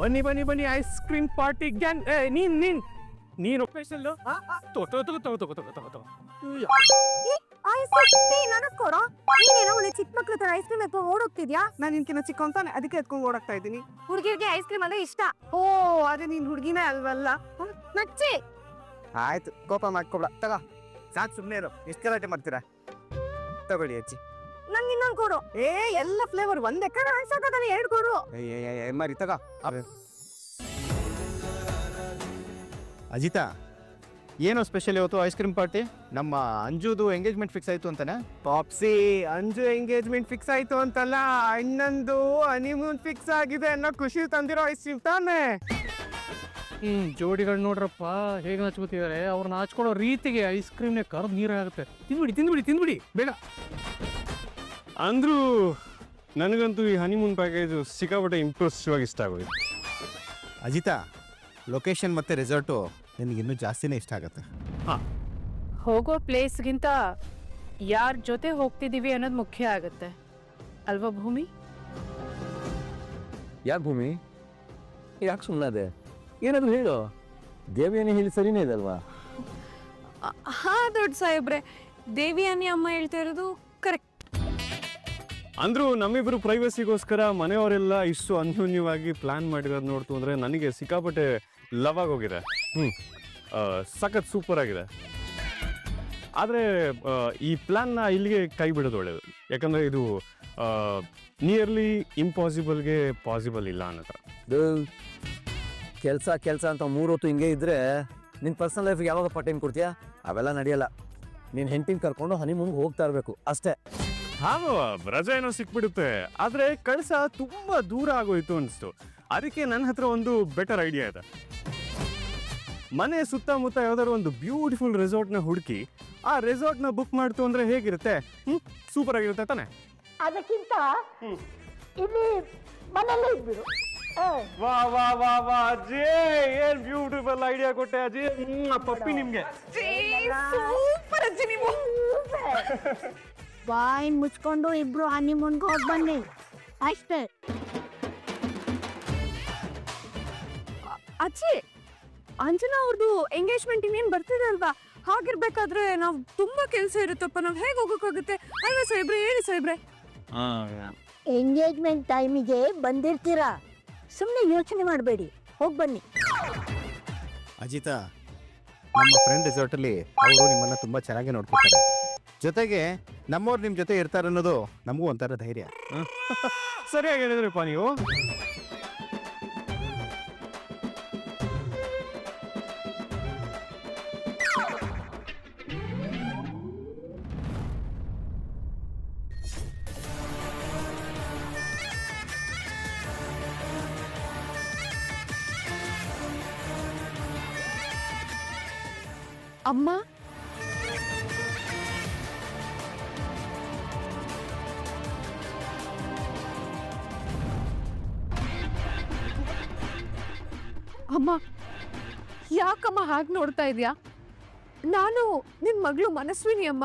ಬನ್ನಿ ಬನ್ನಿ ಬನ್ನಿ ಐಸ್ ಕ್ರೀಮ್ ಪಾರ್ಟಿ ಗ್ಯಾನ್ ಏ ನೀನ್ ನೀನ್. ನೀನು ಸ್ಪೆಷಲ್ ತಗೋ ತಗೋ ತಗೋ ತಗೋ ಐಸ್ ಕ್ರೀಮ್ ನನಗೆ ಕೊಡೋ ನೀನೇನೋ ಚಿಕ್ಕ ಮಕ್ಳ ತರ ಐಸ್ ಕ್ರೀಮ್ ಎತ್ಕೊಂಡು ಓಡೋಗ್ತಿದ್ಯಾ? ನಾನು ನಿನ್ಕಿನ ಚಿಕ್ಕ ಅಂತಾನೆ ಅದಕ್ಕೆ ಎತ್ಕೊಂಡು ಓಡಾಕ್ತಾ ಇದ್ದೀನಿ. ಹುಡುಗಿರ್ಗೆ ಐಸ್ ಕ್ರೀಮ್ ಅಂದ್ರೆ ಇಷ್ಟ. ಓ ಅದೇ ನೀನ್ ಹುಡುಗಿನೇ ಅಲ್ವಲ್ಲ? ನಚ್ಚಿ ಆಯ್ತು ಕೋಪ ಮಾಡ್ಕೊಬ್ಳ ತಗ ಸಾಕು ಸುಮ್ಮನೆ ಇರೋ. ಎಷ್ಟು ಗಲಾಟೆ ಮಾಡ್ತೀರಾ? ತಗೊಳ್ಳಿ ಅಜ್ಜಿ. ನಂಗೆ ಇನ್ನೊಂದು ಕೊಡು ಏ ಎಲ್ಲ ಫ್ಲೇವರ್ ಒಂದೇ ಕಣ ಎರಡು ಕೊಡು. ಏ, ಏ, ಏ, ಏ, ಮರಿ ತಗ. ಅಜಿತಾ ಏನೋ ಸ್ಪೆಷಲ್ ಇವತ್ತು ಐಸ್ ಕ್ರೀಮ್ ಪಾರ್ಟಿ ನಮ್ಮ ಅಂಜುದು ಎಂಗೇಜ್ಮೆಂಟ್ ಫಿಕ್ಸ್ ಆಯ್ತು ಅಂತಾನೆ? ಪಾಪ್ಸಿ ಅಂಜು ಎಂಗೇಜ್ಮೆಂಟ್ ಫಿಕ್ಸ್ ಆಯ್ತು ಅಂತಲ್ಲ ಅಣ್ಣಂದು ಅನಿಮೂನ್ ಫಿಕ್ಸ್ ಆಗಿದೆ ಅನ್ನೋ ಖುಷಿ ತಂದಿರೋ ಐಸ್ ಕ್ರೀಮ್ ತಾನೆ. ಹ್ಮ್ ಜೋಡಿಗಳು ನೋಡ್ರಪ್ಪ ಹೇಗೆ ನಾಚ್ಕೋತಿದ್ದಾರೆ ಅವ್ರನ್ನ ಹಚ್ಕೊಳ್ಳೋ ರೀತಿಗೆ ಐಸ್ ಕ್ರೀಮ್ನೇ ಕರ್ದು ನೀರಾಗುತ್ತೆ ತಿಂದ್ಬಿಡಿ ತಿಂದ್ಬಿಡಿ ತಿಂದ್ಬಿಡಿ ಬೇಗ ಅಂದ್ರೂ ನನಗಂತೂ ಈ ಹನಿಮೂನ್ ಪ್ಯಾಕೇಜು ಸಿಕ್ಕಾಪಟ್ಟೆ ಇಂಪ್ರೆಸಿವ್ ಆಗಿ ಇಷ್ಟ ಆಗೋಯ್ತು ಅಜಿತಾ ಲೊಕೇಶನ್ ಮತ್ತೆ ರೆಸಾರ್ಟು ನಿನಗೆ ಇನ್ನೂ ಜಾಸ್ತಿನೇ ಇಷ್ಟ ಆಗುತ್ತೆ. ಹೋಗೋ ಪ್ಲೇಸ್ಗಿಂತ ಯಾರ ಜೊತೆ ಹೋಗ್ತಿದ್ದೀವಿ ಅನ್ನೋದು ಮುಖ್ಯ ಆಗುತ್ತೆ. ಅಲ್ವಾ ಭೂಮಿ? ಯಾಕೆ ಭೂಮಿ? ಯಾಕೆ ಸುಮ್ಮನೆ ಏನಾದ್ರು ಹೇಳು. ದೇವಿಯನ್ನೇ ಹೇಳಿ ಸರಿನೇ ಇದಲ್ವಾ ಹಾ ದೊಡ್ಡ ಸಾಹೇಬ್ರೆ ದೇವಿ ಅನ್ನಿ ಅಮ್ಮ ಹೇಳ್ತಾ ಇರೋದು ಅಂದ್ರೂ ನಮ್ಮಿಬ್ಬರು ಪ್ರೈವಸಿಗೋಸ್ಕರ ಮನೆಯವರೆಲ್ಲ ಇಷ್ಟು ಅನ್ಯೋನ್ಯವಾಗಿ ಪ್ಲಾನ್ ಮಾಡಿರೋದು ನೋಡ್ತು ಅಂದರೆ ನನಗೆ ಸಿಕ್ಕಾಪಟ್ಟೆ ಲವ್ ಆಗೋಗಿದೆ. ಹ್ಞೂ ಸಖತ್ ಸೂಪರ್ ಆಗಿದೆ. ಆದರೆ ಈ ಪ್ಲ್ಯಾನ್ನ ಇಲ್ಲಿಗೆ ಕೈ ಬಿಡೋದು ಒಳ್ಳೆಯದು ಯಾಕಂದರೆ ಇದು ನಿಯರ್ಲಿ ಇಂಪಾಸಿಬಲ್ಗೆ ಪಾಸಿಬಲ್ ಇಲ್ಲ ಅನ್ನೋ ಥರ ಕೆಲಸ ಕೆಲಸ ಅಂತ ಮೂರು ಹೊತ್ತು ಹಿಂಗೆ ಇದ್ರೆ ನಿನ್ನ ಪರ್ಸನಲ್ ಲೈಫ್ಗೆ ಯಾವಾಗ ಪಟ್ಟೇನ್ ಕೊಡ್ತೀಯಾ? ಅವೆಲ್ಲ ನಡೆಯಲ್ಲ. ನೀನು ಹೆಂಡತಿನ ಕರ್ಕೊಂಡು ಹನಿಮೂನ್ಗೆ ಹೋಗ್ತಾ ಇರಬೇಕು ಅಷ್ಟೇ. ಹಾಗೋ ರಜಾ ಏನೋ ಸಿಕ್ಬಿಡುತ್ತೆ. ಆದ್ರೆ ಕಳಸ ತುಂಬಾ ದೂರ ಆಗೋಯ್ತು ಅನಿಸ್ತು. ಅದಕ್ಕೆ ನನ್ನ ಹತ್ರ ಒಂದು ಬೆಟರ್ ಐಡಿಯಾ ಇದೆ. ಮನೆ ಸುತ್ತಮುತ್ತ ಯಾವ್ದಾದ್ರು ಒಂದು ಬ್ಯೂಟಿಫುಲ್ ರೆಸಾರ್ಟ್ನ ಹುಡುಕಿ ಆ ರೆಸಾರ್ಟ್ನ ಬುಕ್ ಮಾಡ್ತು ಅಂದ್ರೆ ಹೇಗಿರುತ್ತೆ? ಹ್ಮ್ ಸೂಪರ್ ಆಗಿರುತ್ತೆ ತಾನೆ. ಅದಕ್ಕಿಂತ ಇಲ್ಲಿ ಮನೆಯಲ್ಲೇ ಇದ್ಬಿಡು. ವಾ ವಾ ವಾ ವಾ ಅಜ್ಜಿ ಏನ್ ಬ್ಯೂಟಿಫುಲ್ ಐಡಿಯಾ ಕೊಟ್ಟೆ ಅಜ್ಜಿ? ಪಪ್ಪಿ ನಿಮ್ಗೆ. ಸೂಪರ್ ಅಜ್ಜಿ ನೀವು. ಬಾಯ್ ಮುಚ್ಕೊಂಡು ಇಬ್ರು ಹನಿಮೂನ್ಗೆ ಹೋಗಿ ಬನ್ನಿ ಅಷ್ಟೇ. ಅಜ್ಜಿ ಅಂಜನಾ ಅವ್ರದ್ದು ಎಂಗೇಜ್ಮೆಂಟ್ ಇನ್ನೇನು ಬರ್ತಿದೆ ಅಲ್ವಾ? ಹಾಗಿರ್ಬೇಕಾದ್ರೆ ನಾವು ತುಂಬಾ ಕೆಲಸ ಇರುತ್ತಪ್ಪ ನಾವು ಹೇಗೆ ಹೋಗೋಕ್ಕಾಗುತ್ತೆ? ಅಲ್ವಾ ಸಾಹೇಬ್ರೆ ಹೇಳಿ ಸಾಹೇಬ್ರೆ. ಎಂಗೇಜ್ಮೆಂಟ್ ಟೈಮಿಗೆ ಬಂದಿರ್ತೀರಾ? ಸುಮ್ಮನೆ ಯೋಚನೆ ಮಾಡಬೇಡಿ. ಹೋಗಿ ಬನ್ನಿ. ಅಜಿತಾ ನಮ್ಮ ಫ್ರೆಂಡ್ ರೆಸಾರ್ಟಲ್ಲಿ ಅವರು ನಿಮ್ಮನ್ನು ತುಂಬ ಚೆನ್ನಾಗಿ ನೋಡ್ಕೊತಾರೆ ಜೊತೆಗೆ ನಮ್ಮವ್ರು ನಿಮ್ಮ ಜೊತೆ ಇರ್ತಾರೆ ಅನ್ನೋದು ನಮಗೂ ಒಂಥರ ಧೈರ್ಯ. ಸರಿಯಾಗಿ ಹೇಳಿದ್ರಪ್ಪ ನೀವು. ಅಮ್ಮ ಅಮ್ಮ, ಯಾಕಮ್ಮ ಹಾಗೆ ನೋಡ್ತಾ ಇದೀಯಾ? ನಾನು ನಿನ್ ಮಗಳು ಮನಸ್ವಿನಿ ಅಮ್ಮ.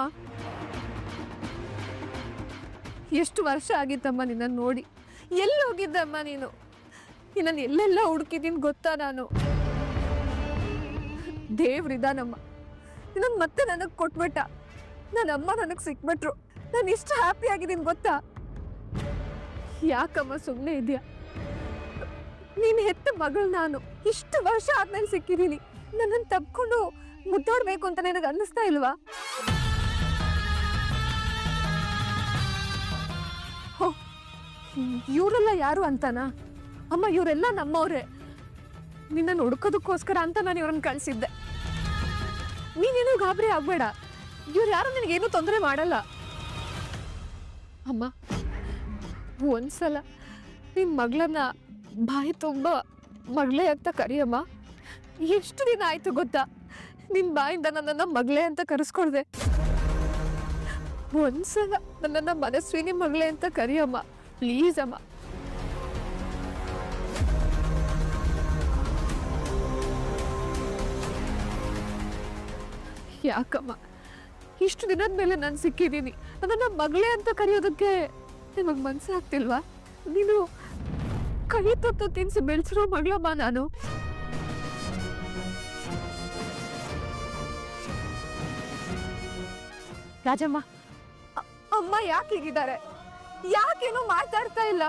ಎಷ್ಟು ವರ್ಷ ಆಗಿತ್ತಮ್ಮ ನಿನ್ನ ನೋಡಿ. ಎಲ್ಲಿ ಹೋಗಿದ್ದಮ್ಮ ನೀನು? ನಿನ್ನ ಎಲ್ಲೆಲ್ಲ ಹುಡುಕಿದ್ದೀನಿ ಗೊತ್ತಾ ನಾನು? ದೇವ್ರಿದಾನಮ್ಮ ನಿನ್ನ ಮತ್ತೆ ನನಗೆ ಕೊಟ್ಬಿಟ್ಟ. ನನ್ನ ಅಮ್ಮ ನನಗೆ ಸಿಕ್ಬಿಟ್ರು. ನಾನು ಇಷ್ಟು ಹ್ಯಾಪಿ ಆಗಿದ್ದೀನಿ ಗೊತ್ತಾ? ಯಾಕಮ್ಮ ಸುಮ್ಮನೆ ಇದೆಯಾ? ನೀನು ಹೆತ್ತ ಮಗಳು ನಾನು. ಇಷ್ಟು ವರ್ಷ ಆದ್ಮೇಲೆ ಸಿಕ್ಕಿದ್ದೀನಿ ನನ್ನನ್ನು ತಪ್ಕೊಂಡು ಮುದ್ದಾಡ್ಬೇಕು ಅಂತ ನನಗೆ ಅನ್ನಿಸ್ತಾ ಇಲ್ವಾ? ಇವರೆಲ್ಲ ಯಾರು ಅಂತಾನ? ಅಮ್ಮ, ಇವರೆಲ್ಲ ನಮ್ಮವ್ರೆ. ನಿನ್ನನ್ನು ಹುಡ್ಕೋದಕ್ಕೋಸ್ಕರ ಅಂತ ನಾನು ಇವ್ರನ್ನ ಕಳಿಸಿದ್ದೆ. ನೀನೇನು ಗಾಬರಿ ಆಗ್ಬೇಡ. ಇವ್ರು ಯಾರು ನಿನಗೇನು ತೊಂದರೆ ಮಾಡಲ್ಲ. ಅಮ್ಮ, ಒಂದ್ಸಲ ನಿನ್ನ ಮಗಳನ್ನ ಬಾಯಿ ತುಂಬ ಮಗಳೇ ಅಂತ ಕರಿಯಮ್ಮ. ಎಷ್ಟು ದಿನ ಆಯ್ತು ಗೊತ್ತಾ? ನಿನ್ನ ಬಾಯಿಂದ ನನ್ನನ್ನು ಮಗಳೇ ಅಂತ ಕರೆಸ್ಕೊಳ್ದೆ. ಒಂದ್ಸಲ ನನ್ನನ್ನು ಮನಸ್ವಿನಿ ಮಗಳೇ ಅಂತ ಕರಿಯಮ್ಮ. ಪ್ಲೀಸ್ ಅಮ್ಮ. ಯಾಕಮ್ಮ? ಇಷ್ಟು ದಿನದ ಮೇಲೆ ನಾನು ಸಿಕ್ಕಿದ್ದೀನಿ. ನನ್ನನ್ನು ಮಗಳೇ ಅಂತ ಕರೆಯೋದಕ್ಕೆ ನಿಮಗೆ ಮನಸ್ಸಾಗ್ತಿಲ್ವಾ ನೀನು ಕೈ ತುತ್ತು ತಿನ್ಸಿ ಬೆಳೆಸಿರೋ ಮಗಳಮ್ಮ ನಾನು. ರಾಜಮ್ಮ ಅಮ್ಮ ಯಾಕೆ ಹೀಗಿದ್ದಾರೆ? ಯಾಕೇನು ಮಾತಾಡ್ತಾ ಇಲ್ಲ?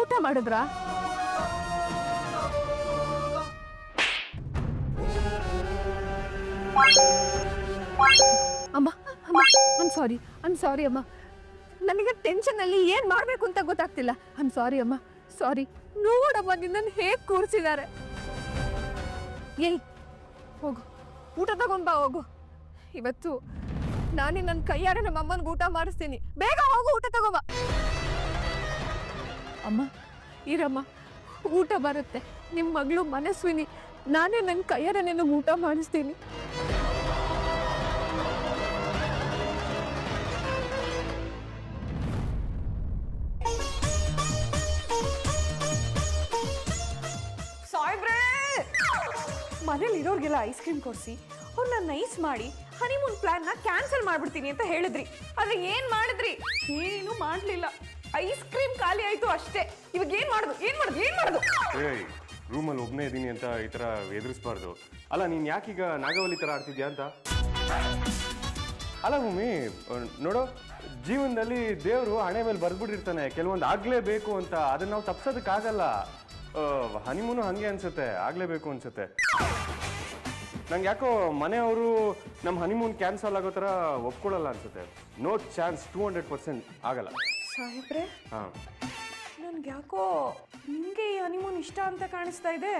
ಊಟ ಮಾಡಿದ್ರಾ? ಅಮ್ಮ ಅಮ್ಮ ಐಮ್ ಸಾರಿ ಐಮ್ ಸಾರಿ ಅಮ್ಮ. ನನಗೆ ಟೆನ್ಷನಲ್ಲಿ ಏನು ಮಾಡಬೇಕು ಅಂತ ಗೊತ್ತಾಗ್ತಿಲ್ಲ. ಐಮ್ ಸಾರಿ ಅಮ್ಮ ಸಾರಿ ನೋಡಮ್ಮ, ನಿನ್ನನ್ನು ಹೇಗೆ ಕೂರ್ಸಿದ್ದಾರೆ? ಏಯ್, ಹೋಗು. ಊಟ ತಗೊಂಡ್ ಬಾ, ಹೋಗು. ಇವತ್ತು ನಾನೇ ನನ್ನ ಕೈಯಾರೆ ನಮ್ಮ ಅಮ್ಮನಿಗೆ ಊಟ ಮಾಡಿಸ್ತೀನಿ. ಬೇಗ ಹೋಗು, ಊಟ ತಗೋಬಾ ಅಮ್ಮ, ಇರಮ್ಮ, ಊಟ ಬರುತ್ತೆ. ನಿಮ್ಮ ಮಗಳು ಮನಸ್ವಿನಿ. ನಾನೇ ನನ್ನ ಕೈಯಾರೆ ನಿನ್ನ ಊಟ ಮಾಡಿಸ್ತೀನಿ. ಐಸ್ ಕ್ರೀಮ್ ಕೊಡಿಸಿ ಅವ್ರನ್ನ ನೈಸ್ ಮಾಡಿ ಹನಿಮೂನ್ ಪ್ಲಾನ್ನ ಕ್ಯಾನ್ಸಲ್ ಮಾಡಿಬಿಡ್ತೀನಿ ಅಂತ ಹೇಳಿದ್ರಿ. ಆದ್ರೆ ಏನು ಮಾಡಿದ್ರಿ? ಏನು ಮಾಡಲಿಲ್ಲ. ಐಸ್ ಕ್ರೀಮ್ ಖಾಲಿ ಆಯಿತು ಅಷ್ಟೇ. ಇವಾಗ ಏನು ಮಾಡೋದು? ಏನು ಮಾಡೋದು? ಏನು ಮಾಡೋದು? ಏಯ್ ರೂಮಲ್ಲಿ ಒಬ್ಬನೇ ಇದ್ದೀನಿ ಅಂತ ಈ ಥರ ಎದುರಿಸ್ಬಾರ್ದು. ಅಲ್ಲ, ನೀನು ಯಾಕೀಗ ನಾಗವಲ್ಲಿ ಥರ ಆಡ್ತಿದ್ಯಾ ಅಂತ? ಅಲ್ಲ, ಭೂಮಿ ನೋಡು, ಜೀವನದಲ್ಲಿ ದೇವರು ಹಣೆ ಮೇಲೆ ಬರೆದ್ಬಿಟ್ಟಿರ್ತಾನೆ. ಕೆಲವೊಂದು ಆಗ್ಲೇಬೇಕು ಅಂತ. ಅದನ್ನ ನಾವು ತಪ್ಸೋದಕ್ಕಾಗಲ್ಲ. ಹನಿಮೂನು ಹಂಗೆ ಅನ್ಸುತ್ತೆ. ಆಗಲೇಬೇಕು ಅನ್ಸುತ್ತೆ. ನಂಗೆ ಯಾಕೋ ಮನೆಯವರು ನಮ್ಮ ಹನಿಮೂನ್ ಕ್ಯಾನ್ಸಲ್ ಆಗೋ ಥರ ಒಪ್ಕೊಳ್ಳಲ್ಲ ಅನ್ಸುತ್ತೆ. No chance two hundred percent ಆಗಲ್ಲ. ಸಾಹೇಬ್ರೆ ಹಾಂ. ನನ್ಗೆ ಯಾಕೋ ನಿಮಗೆ ಈ ಹನಿಮೂನ್ ಇಷ್ಟ ಅಂತ ಕಾಣಿಸ್ತಾ ಇದೆ.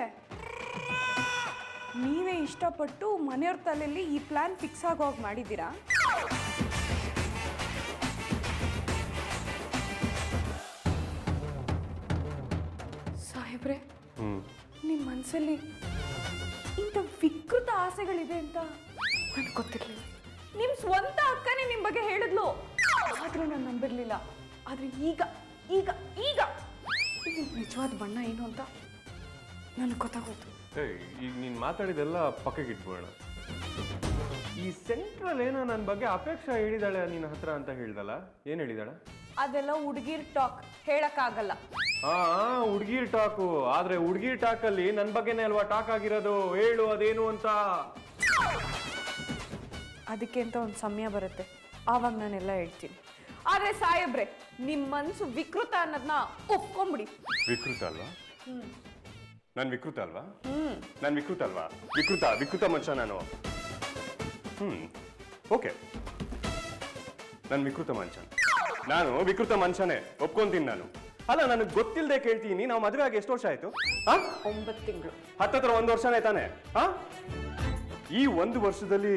ನೀವೇ ಇಷ್ಟಪಟ್ಟು ಮನೆಯವ್ರ ತಲೆಯಲ್ಲಿ ಈ ಪ್ಲಾನ್ ಫಿಕ್ಸ್ ಆಗೋಗಿ ಮಾಡಿದ್ದೀರಾ? ಸಾಹೇಬ್ರೆ ಹ್ಞೂ ನಿಮ್ಮ ಮನಸ್ಸಲ್ಲಿ ಇಂಥ ವಿಕೃತ ಆಸೆಗಳಿದೆ ಅಂತ ನನಗೆ ಗೊತ್ತಿರಲಿಲ್ಲ. ನಿಮ್ಮ ಸ್ವಂತ ಅಕ್ಕನೇ ನಿಮ್ಮ ಬಗ್ಗೆ ಹೇಳಿದ್ಲು. ಆದರೂ ನಾನು ನಂಬಿರಲಿಲ್ಲ. ಆದರೆ ಈಗ ಈಗ ಈಗ ನಿಜವಾದ ಬಣ್ಣ ಏನು ಅಂತ ನನಗೆ ಗೊತ್ತಾಗೋಯ್ತು. ಈಗ ನೀನು ಮಾತಾಡಿದೆಲ್ಲ ಪಕ್ಕಕ್ಕೆ ಇಟ್ಬೋಣ ಈ ಸೆಂಟ್ರಲ್ ಏನೋ ನನ್ನ ಬಗ್ಗೆ ಅಪೇಕ್ಷೆ ಹೇಳಿದಾಳೆ ನಿನ್ನ ಹತ್ರ ಅಂತ ಹೇಳ್ದಲ್ಲ? ಏನು ಹೇಳಿದಾಳೆ? ಅದೆಲ್ಲ ಹುಡುಗಿರ್ ಟಾಕ್ ಹೇಳಕ್ಕಾಗಲ್ಲ. ಹಾ ಹುಡ್ಗಿರ್ ಟಾಕು ಆದ್ರೆ ಹುಡ್ಗಿರ್ ಟಾಕಲ್ಲಿ ನನ್ನ ಬಗ್ಗೆನೇ ಅಲ್ವಾ ಟಾಕ್ ಆಗಿರೋದು? ಹೇಳು ಅದೇನು ಅಂತ. ಅದಕ್ಕೆ ಅಂತ ಒಂದು ಸಮಯ ಬರುತ್ತೆ. ಆವಾಗ ನಾನೆಲ್ಲ ಹೇಳ್ತೀನಿ. ಆದ್ರೆ ಸಾಹೇಬ್ರೆ ನಿಮ್ಮ ಮನ್ಸು ವಿಕೃತ ಅನ್ನೋದನ್ನ ಒಪ್ಕೊಂಬಿಡಿ. ವಿಕೃತ ಅಲ್ವಾ? ನಾನು ವಿಕೃತ ಅಲ್ವಾ? ನಾನು ವಿಕೃತ ಅಲ್ವಾ? ವಿಕೃತ ವಿಕೃತ ಮನುಷ್ಯ ನಾನು. ಹ್ಮ್. ಓಕೆ. ನಾನು ವಿಕೃತ ಮನುಷ್ಯ. ನಾನು ವಿಕೃತ ಮನುಷ್ಯನೇ ಒಪ್ಕೊಂತೀನಿ ನಾನು. ಅಲ್ಲ ನನಗೆ ಗೊತ್ತಿಲ್ಲದೆ ಕೇಳ್ತೀನಿ ನಾವು ಮದುವೆ ಆಗಿ ಎಷ್ಟು ವರ್ಷ ಆಯ್ತು? ಒಂಬತ್ತು ತಿಂಗಳು. ಹತ್ತತ್ರ ಒಂದು ವರ್ಷನೇ ಆಯ್ತಾನೆ ಹಾ ಈ ಒಂದು ವರ್ಷದಲ್ಲಿ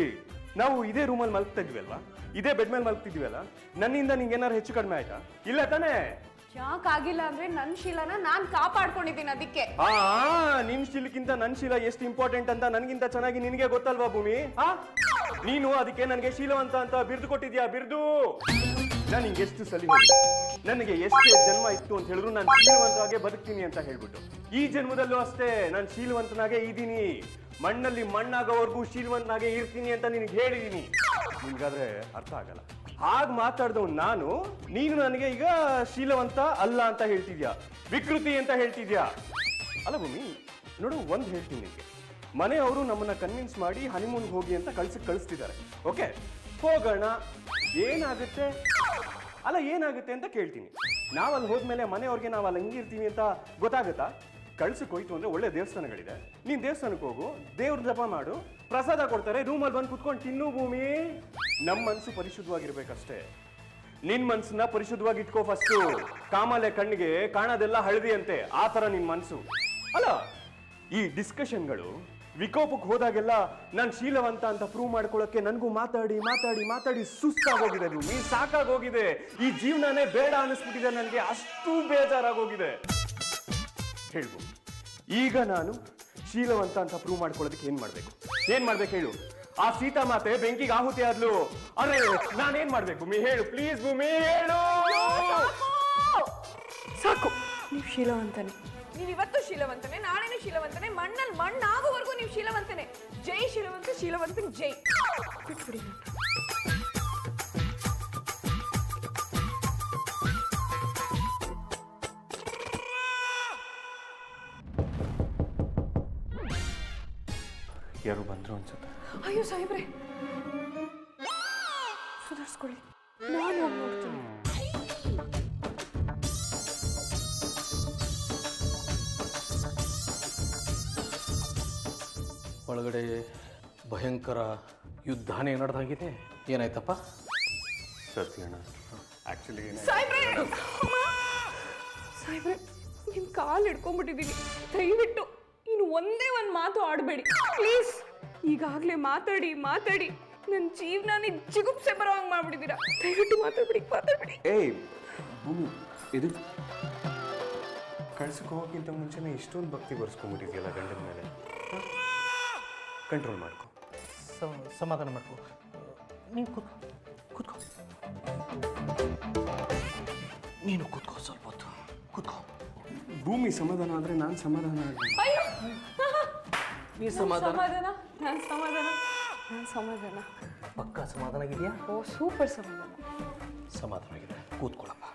ನಾವು ಇದೇ ರೂಮಲ್ಲಿ ಮಲಗ್ತಾ ಇದ್ವಿ ಅಲ್ವಾ? ಇದೇ ಬೆಡ್ ಮೇಲೆ ಮಲಗ್ತಿದ್ವಿ ಅಲ್ಲ? ನನ್ನಿಂದ ನಿಂಗೆ ಏನಾದ್ರು ಹೆಚ್ಚು ಕಡಿಮೆ ಆಯ್ತಾ? ಇಲ್ಲ ತಾನೇ? ಯಾಕಾಗಿಲ್ಲ ಅಂದ್ರೆ ನನ್ ಶೀಲನ ನಾನ್ ಕಾಪಾಡ್ಕೊಂಡಿದ್ದೀನಿ ಅದಕ್ಕೆ. ಆ ನಿನ್ ಶೀಲಕ್ಕಿಂತ ನನ್ ಶೀಲ ಎಷ್ಟು ಇಂಪಾರ್ಟೆಂಟ್ ಅಂತ ನನಗಿಂತ ಚೆನ್ನಾಗಿ ನಿನಗೆ ಗೊತ್ತಲ್ವಾ ಭೂಮಿ? ಆ ನೀನು ಅದಕ್ಕೆ ನನಗೆ ಶೀಲವಂತ ಅಂತ ಬಿರ್ದು ಕೊಟ್ಟಿದ್ಯಾ ಬಿರ್ದು? ನಾನು ನಿಂಗೆ ಎಷ್ಟು ಸಲಿ ನನಗೆ ಎಷ್ಟೇ ಜನ್ಮ ಇತ್ತು ಅಂತ ಹೇಳಿದ್ರು ನಾನು ಶೀಲವಂತನಾಗೆ ಬದುಕ್ತೀನಿ ಅಂತ ಹೇಳ್ಬಿಟ್ಟು. ಈ ಜನ್ಮದಲ್ಲೂ ಅಷ್ಟೇ ನಾನು ಶೀಲವಂತನಾಗೆ ಇದ್ದೀನಿ. ಮಣ್ಣಲ್ಲಿ ಮಣ್ಣಾಗೋವರೆಗೂ ಶೀಲವಂತನಾಗೆ ಇರ್ತೀನಿ ಅಂತ ನಿನಗೆ ಹೇಳಿದೀನಿ ನಿನ್ಗಾದ್ರೆ ಅರ್ಥ ಆಗಲ್ಲ. ಹಾಗೆ ಮಾತಾಡ್ದವ್ ನಾನು, ನೀನು ನನಗೆ ಈಗ ಶೀಲವಂತ ಅಲ್ಲ ಅಂತ ಹೇಳ್ತಿದ್ಯಾ? ವಿಕೃತಿ ಅಂತ ಹೇಳ್ತಿದ್ಯಾ? ಅಲ್ಲ ಭೂಮಿ, ನೋಡು, ಒಂದು ಹೇಳ್ತೀನಿ ನಿಮಗೆ. ಮನೆಯವರು ನಮ್ಮನ್ನ ಕನ್ವಿನ್ಸ್ ಮಾಡಿ ಹನಿಮೂನ್ಗೆ ಹೋಗಿ ಅಂತ ಕಳ್ಸಿ ಕಳಿಸ್ತಿದ್ದಾರೆ. ಓಕೆ ಹೋಗೋಣ. ಏನಾಗುತ್ತೆ? ಅಲ್ಲ, ಏನಾಗುತ್ತೆ ಅಂತ ಕೇಳ್ತೀನಿ. ನಾವಲ್ಲಿ ಹೋದ್ಮೇಲೆ ಮನೆಯವ್ರಿಗೆ ನಾವು ಅಲ್ಲಿ ಹಂಗಿರ್ತೀವಿ ಅಂತ ಗೊತ್ತಾಗುತ್ತಾ? ಕಳ್ಸಕ್ಕೆ ಹೋಯ್ತು ಅಂದ್ರೆ ಒಳ್ಳೆ ದೇವಸ್ಥಾನಗಳಿದೆ. ನೀನು ದೇವಸ್ಥಾನಕ್ಕೆ ಹೋಗು, ದೇವ್ರ ಜಪ ಮಾಡು, ಪ್ರಸಾದ ಕೊಡ್ತಾರೆ, ರೂಮಲ್ಲಿ ಬಂದು ಕುತ್ಕೊಂಡು ತಿನ್ನು ಭೂಮಿ. ನಮ್ಮ ಮನಸ್ಸು ಪರಿಶುದ್ಧವಾಗಿರ್ಬೇಕಷ್ಟೇ. ನಿನ್ನ ಮನಸ್ಸನ್ನ ಪರಿಶುದ್ಧವಾಗಿ ಇಟ್ಕೋ ಫಸ್ಟು ಕಾಮಾಲೆ ಕಣ್ಣಿಗೆ ಕಾಣೋದೆಲ್ಲ ಹಳದಿ ಅಂತೆ ಆ ಥರ ನಿನ್ನ ಮನಸ್ಸು ಅಲ್ಲ, ಈ ಡಿಸ್ಕಷನ್ಗಳು ವಿಕೋಪಕ್ಕೆ ಹೋದಾಗೆಲ್ಲ ನಾನು ಶೀಲವಂತ ಅಂತ ಪ್ರೂವ್ ಮಾಡ್ಕೊಳ್ಳೋಕೆ ನನಗೂ ಮಾತಾಡಿ ಮಾತಾಡಿ ಮಾತಾಡಿ ಸುಸ್ತಾಗೋಗಿದೆ ಭೂಮಿ, ಸಾಕಾಗೋಗಿದೆ. ಈ ಜೀವನನೇ ಬೇಡ ಅನಿಸ್ಬಿಟ್ಟಿದೆ ನನಗೆ, ಅಷ್ಟು ಬೇಜಾರಾಗೋಗಿದೆ. ಹೇಳ್ಬೋದು. ಈಗ ನಾನು ಶೀಲವಂತ ಅಂತ ಪ್ರೂವ್ ಮಾಡ್ಕೊಳ್ಳೋದಕ್ಕೆ ಏನ್ ಮಾಡ್ಬೇಕು? ಏನ್ ಮಾಡ್ಬೇಕು ಹೇಳು? ಆ ಸೀತಾ ಮಾತೆ ಬೆಂಕಿಗೆ ಆಹುತಿ ಆದ್ಲು. ಅರೆ, ನಾನೇನ್ ಮಾಡ್ಬೇಕು ಭೂಮಿ? ಹೇಳು ಪ್ಲೀಸ್ ಭೂಮಿ, ಹೇಳು! ಸಾಕು. ನೀವು ಶೀಲವಂತನೆ. ನೀವು ಇವತ್ತು ಶೀಲವಂತನೆ, ನಾಳೆನೂ ಶೀಲವಂತನೆ, ಮಣ್ಣಲ್ಲಿ ಮಣ್ಣಾಗೋವರೆಗೂ ನೀವು ಶೀಲವಂತನೆ. ಜೈ ಶೀಲವಂತ, ಶೀಲವಂತನ್ ಜೈ. ಬಿಟ್ಬಿಡಿ ಬಂದರು ಅನ್ಸುತ್ತೆ? ಅಯ್ಯೋ ಸಾಹೇಬ್ರೆ. ಸುಧಾರಿಸ್ಕೊಳ್ಳಿ. ನಾನು ಹೋಗಿ ನೋಡ್ತೀನಿ. ಒಳಗಡೆ ಭಯಂಕರ ಯುದ್ಧನೇ ನಡೆದಾಗಿದೆ. ಏನಾಯ್ತಪ್ಪ? ಸತ್ಯಣ್ಣ ಆ್ಯಕ್ಚುಲಿ ಸಾಹೇಬ್ರೆ! ಕಾಲ್ ಹಿಡ್ಕೊಂಡ್ಬಿಟ್ಟಿದ್ದೀನಿ ದಯವಿಟ್ಟು ಇನ್ನು ಒಂದೇ ಒಂದು ಮಾತು ಆಡಬೇಡಿ. ಪ್ಲೀಸ್ ಈಗಾಗಲೇ ಮಾತಾಡಿ ಮಾತಾಡಿ. ನನ್ನ ಜೀವನ ಜಿಗುಪ್ಸೆ ಬರೋ ಹಂಗೆ ಮಾಡ್ಬಿಟ್ಟಿದ್ದೀರಾ. ದಯವಿಟ್ಟು ಮಾತಾಡ್ಬಿಡಿ ಮಾತಾಡ್ಬಿಡಿ. ಏಯ್ ಭೂಮಿ ಇದು ಕಳ್ಸಕ್ಕೆ ಹೋಗೋಕ್ಕಿಂತ ಮುಂಚೆನೇ ಇಷ್ಟೊಂದು ಭಕ್ತಿ ಬರ್ಸ್ಕೊಂಡ್ಬಿಟ್ಟಿದ್ಯಲ್ಲ ಗಂಡನ ಮೇಲೆ? ಕಂಟ್ರೋಲ್ ಮಾಡ್ಕೊ. ಸಮಾಧಾನ ಮಾಡ್ಕೊ. ನೀನು ಕೂತ್ ಕೂತ್ಕೋ. ನೀನು ಕೂತ್ಕೋ ಸ್ವಲ್ಪ ಹೊತ್ತು. ಕೂತ್ಕೋ. ಭೂಮಿ ಸಮಾಧಾನ ಆದರೆ ನಾನು ಸಮಾಧಾನ ಆಗಲಿ. ನೀನು ನೀ ಸಮಾಧಾನ. ಸಮಾಧಾನ? ನಾನು ಸಮಾಧಾನ. ನಾನು ಸಮಾಧಾನ. ಪಕ್ಕ ಸಮಾಧಾನ ಆಗಿದೆಯಾ? ಓ ಸೂಪರ್ ಸಮಾಧಾನ. ಸಮಾಧಾನ ಆಗಿದೆ ಕೂತ್ಕೊಳ್ಳಪ್ಪ.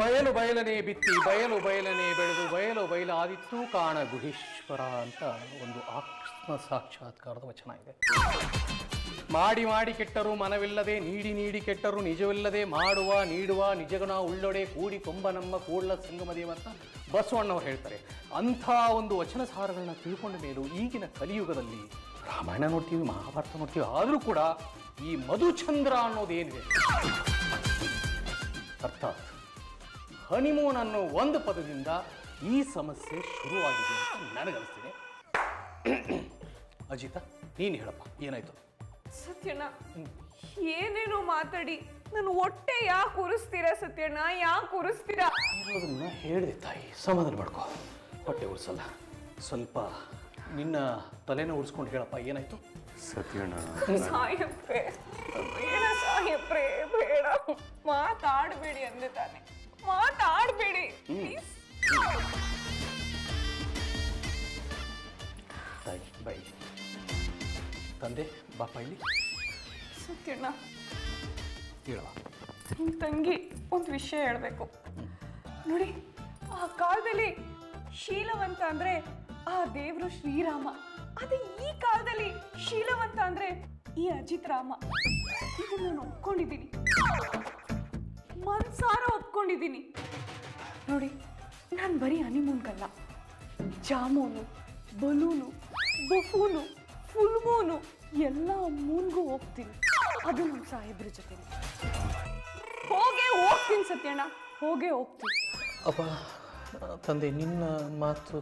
ಬಯಲು ಬಯಲನೆ ಬಿತ್ತಿ ಬಯಲು ಬಯಲನೆ ಬೆಳೆದು ಬಯಲು ಬಯಲಾದಿತ್ತು ಕಾಣ ಗುಹೇಶ್ವರ ಅಂತ ಒಂದು ಆತ್ಮ ಸಾಕ್ಷಾತ್ಕಾರದ ವಚನ ಇದೆ. ಮಾಡಿ ಮಾಡಿ ಕೆಟ್ಟರು ಮನವಿಲ್ಲದೆ ನೀಡಿ ನೀಡಿ ಕೆಟ್ಟರು ನಿಜವಿಲ್ಲದೆ ಮಾಡುವ ನೀಡುವ ನಿಜಗುಣ ಉಳ್ಳೊಡೆ ಕೂಡಿ ಕೊಂಬ ನಮ್ಮ ಕೂಡ್ಲ ಸಂಗಮದೇವ ಅಂತ ಬಸವಣ್ಣವ್ರು ಹೇಳ್ತಾರೆ, ಅಂಥ ಒಂದು ವಚನ ಸಾರಗಳನ್ನ ತಿಳ್ಕೊಂಡ ಮೇಲೂ ಈಗಿನ ಕಲಿಯುಗದಲ್ಲಿ ರಾಮಾಯಣ ನೋಡ್ತೀವಿ, ಮಹಾಭಾರತ ನೋಡ್ತೀವಿ, ಆದರೂ ಕೂಡ ಈ ಮಧುಚಂದ್ರ ಅನ್ನೋದೇನಿದೆ? ಅರ್ಥಾತ್ ಹನಿಮೂನ್ ಅನ್ನೋ ಒಂದು ಪದದಿಂದ ಈ ಸಮಸ್ಯೆ ಶುರುವಾಗಿದೆ ಅಂತ ನನಗನ್ನಿಸ್ತಿದೆ ಅಜಿತ, ನೀನು ಹೇಳಪ್ಪ, ಏನಾಯ್ತು? ಸತ್ಯಣ್ಣ ಏನೇನೋ ಮಾತಾಡಿ. ನಾನು ಹೊಟ್ಟೆ ಯಾಕೆ ಉರಿಸ್ತೀರಾ ಸತ್ಯಣ್ಣ? ಯಾಕೆ ಉರಿಸ್ತೀರಾ? ಇರೋದನ್ನ ಹೇಳಿದೆ ತಾಯಿ ಸಮಾಧಾನ ಮಾಡ್ಕೊ. ಹೊಟ್ಟೆ ಉರ್ಸಲ್ಲ. ಸ್ವಲ್ಪ ನಿನ್ನ ತಲೆನ ಉರ್ಸ್ಕೊಂಡು ಹೇಳಪ್ಪ ಏನಾಯ್ತು? ಸತ್ಯಣ್ಣ ಸಾಯಪ್ರೆ ಬೇಡ ಸಾಯಪ್ರೆ ಬೇಡ. ಮಾತಾಡಬೇಡಿ ಅಂದೆ ತಾನೆ. ಮಾತಾಡಬೇಡಿ ಪ್ಲೀಸ್ ತಂದೆ ಬಾಪ ಇಲ್ಲಿ. ಸತ್ಯಣ್ಣ ಹೇಳವ ನಿಮ್ಮ ತಂಗಿ ಒಂದು ವಿಷಯ ಹೇಳಬೇಕು. ನೋಡಿ ಆ ಕಾಲದಲ್ಲಿ ಶೀಲವಂತ ಅಂದ್ರೆ ಆ ದೇವರು ಶ್ರೀರಾಮ. ಅದೇ ಈ ಕಾಲದಲ್ಲಿ ಶೀಲವಂತ ಅಂದ್ರೆ ಈ ಅಜಿತ್ ರಾಮ. ಇದನ್ನ ನಾನು ಒಪ್ಕೊಂಡಿದ್ದೀನಿ. ಮನ್ಸಾರ ಒಪ್ಕೊಂಡಿದ್ದೀನಿ. ನೋಡಿ ನಾನು ಬರೀ ಹನಿಮೂನ್ಗಲ್ಲ. Jamun balloon buffoon full moon ಎಲ್ಲ ಮೂನ್ಗೂ ಹೋಗ್ತೀನಿ. ಅದು ನಮ್ಮ ಸಾಹೇಬ್ರ ಜೊತೆ ಹೋಗೇ ಹೋಗ್ತೀನಿ ಸತ್ಯಣ್ಣ. ಹೋಗೇ ಹೋಗ್ತೀನಿ. ಅಪ್ಪ ತಂದೆ ನಿನ್ನ ಮಾತು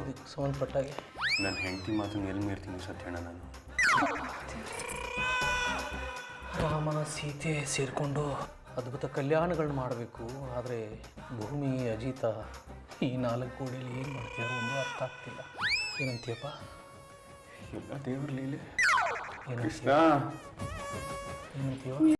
ಇದಕ್ಕೆ ಸಂಬಂಧಪಟ್ಟಾಗೆ. ನನ್ನ ಹೆಂಡತಿ ಮಾತನ್ನು ಎಲ್ಲಿ ಮೀರ್ತೀನಿ ಸತ್ಯಣ್ಣ ನಾನು? ರಾಮ ಸೀತೆ ಸೇರಿಕೊಂಡು ಅದ್ಭುತ ಕಲ್ಯಾಣಗಳನ್ನ ಮಾಡಬೇಕು. ಆದರೆ ಭೂಮಿ ಅಜಿತ ಈ ನಾಲ್ಕು ಕೋಡಿಯಲ್ಲಿ ಏನು ಮಾಡ್ತೀಯಾರೋ ಒಂದು ಅರ್ಥ ಆಗ್ತಿಲ್ಲ. ಏನಂತೀಯಪ್ಪ? ಎಲ್ಲ ದೇವ್ರ ಲೀಲೆ. Krishna.